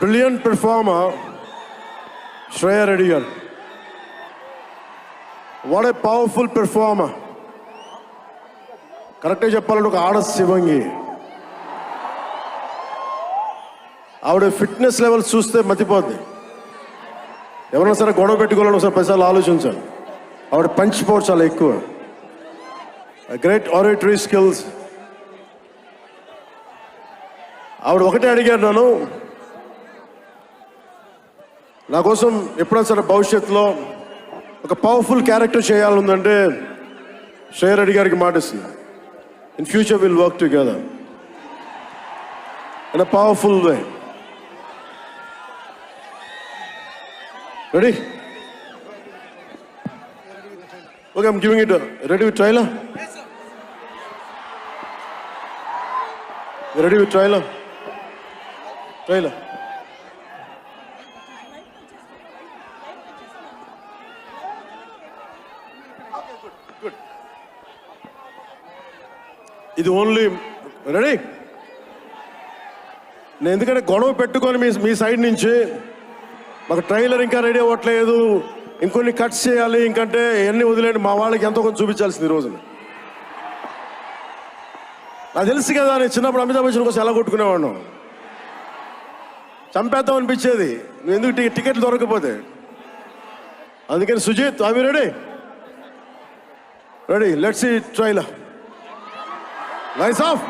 Brilliant performer Shreya Reddy గారు what a powerful performer కరెక్టే చెప్పాలంటే ఒక ఆడ శివంగి. ఆవిడ ఫిట్నెస్ లెవెల్ చూస్తే మతిపోద్ది. ఎవరైనా సరే గొడవ పెట్టుకోవాలని ఒకసారి పైసలు ఆలోచించాలి. ఆవిడ పంచ్ పవర్ చాలా ఎక్కువ. గ్రేట్ ఆరిటరీ స్కిల్స్ ఆవిడ ఒకటే అడిగారు నన్ను నా కోసం ఎప్పుడైనా సరే భవిష్యత్తులో ఒక పవర్ఫుల్ క్యారెక్టర్ చేయాలందంటే శ్రేయరెడ్డి గారికి మాటిస్తుంది in future will work together in a powerful way ready okay I'm giving it ready with trailer ready with trailer trailer ఇది ఓన్లీ రెడీ నేను ఎందుకంటే గొడవ పెట్టుకొని మీ మీ సైడ్ నుంచి మాకు ట్రైలర్ ఇంకా రెడీ అవ్వట్లేదు. ఇంకొన్ని కట్స్ చేయాలి. ఇంకంటే ఎన్ని వదిలేండి మా వాళ్ళకి ఎంతో కొంచెం చూపించాల్సింది ఈ రోజున. నాకు తెలుసు కదా నేను చిన్నప్పుడు అమితాబ్ బచ్చన్ కోసం ఎలా కొట్టుకునేవాడు చంపేద్దాం అనిపించేది. నువ్వు ఎందుకు టికెట్లు దొరకకపోతే? అందుకని సుజిత్ అవి రెడీ రెడీ లెట్స్ ఈ ట్రైలర్ లైట్స్ ఆఫ్